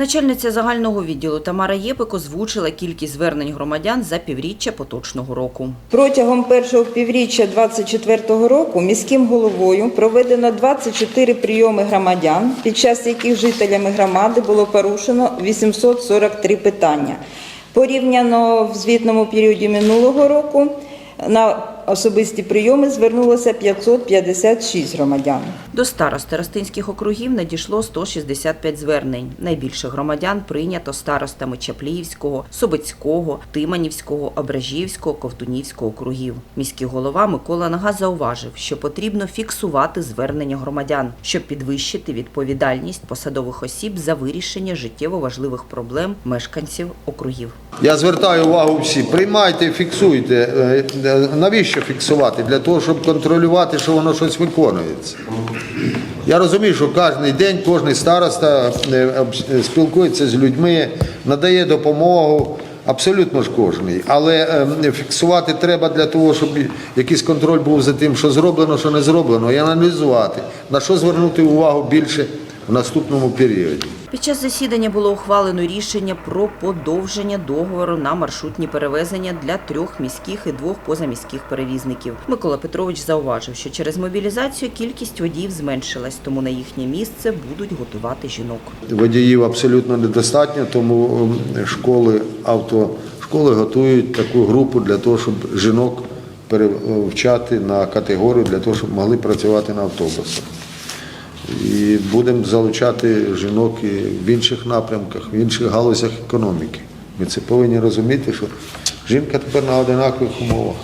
Начальниця загального відділу Тамара Єпик озвучила кількість звернень громадян за півріччя поточного року. Протягом першого півріччя 2024 року міським головою проведено 24 прийоми громадян, під час яких жителями громади було порушено 843 питання. Порівняно в звітному періоді минулого року на особисті прийоми звернулося 556 громадян. До старости Ростинських округів надійшло 165 звернень. Найбільше громадян прийнято старостами Чапліївського, Собицького, Тиманівського, Ображівського, Ковтунівського округів. Міський голова Микола Нага зауважив, що потрібно фіксувати звернення громадян, щоб підвищити відповідальність посадових осіб за вирішення життєво важливих проблем мешканців округів. Я звертаю увагу всі, приймайте, фіксуйте. Е, е, Навіщо фіксувати? Для того, щоб контролювати, що воно щось виконується. Я розумію, що кожен день кожен староста е, спілкується з людьми, надає допомогу. Абсолютно ж кожний. Але е, фіксувати треба для того, щоб якийсь контроль був за тим, що зроблено, що не зроблено, і аналізувати, на що звернути увагу більше в наступному періоді. Під час засідання було ухвалено рішення про подовження договору на маршрутні перевезення для трьох міських і двох позаміських перевізників. Микола Петрович зауважив, що через мобілізацію кількість водіїв зменшилась, тому на їхнє місце будуть готувати жінок. Водіїв абсолютно недостатньо, тому ем, школи, автошколи готують таку групу для того, щоб жінок перевчати на категорію, для того, щоб могли працювати на автобусах. І будемо залучати жінок і в інших напрямках, в інших галузях економіки. Ми це повинні розуміти, що жінка тепер на одинакових умовах.